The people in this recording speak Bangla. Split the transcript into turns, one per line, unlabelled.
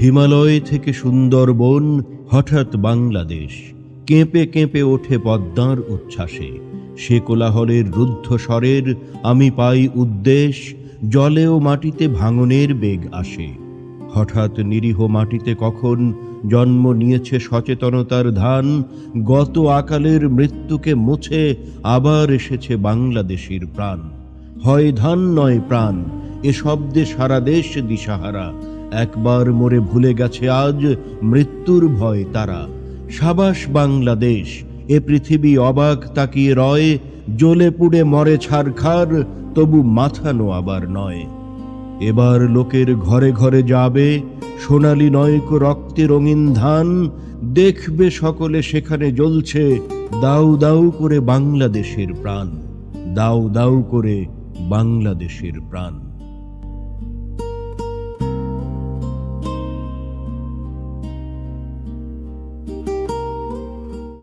হিমালয় থেকে সুন্দরবন, হঠাৎ বাংলাদেশ। কেঁপে কেঁপে ওঠে পদ্মার উচ্ছ্বাসে। সে কোলাহলের রুদ্ধ স্বরের আমি পাই উদ্দেশ জলে ও মাটিতে ভাঙনের বেগ আসে। হঠাৎ নিরীহ মাটিতে কখন জন্ম নিয়েছে সচেতনতার ধান, গত আকালের মৃত্যুকে মুছে আবার এসেছে বাংলাদেশের প্রাণ। হয় ধান নয় প্রাণ, এ শব্দে সারা দেশ দিশাহারা একবার মরে ভুলে গেছে আজ, মৃত্যুর ভয় তারা। সাবাস বাংলাদেশ, এ পৃথিবী অবাক তাকিয়ে রয়, জ্বলে পুড়ে মরে ছারখার তবু মাথানো আবার নয়। এবার লোকের ঘরে ঘরে যাবে, সোনালি নয়ক রক্তে রঙিন ধান, দেখবে সকলে সেখানে জ্বলছে, দাউ দাউ করে বাংলাদেশের প্রাণ, দাউ দাউ করে বাংলাদেশের প্রাণ।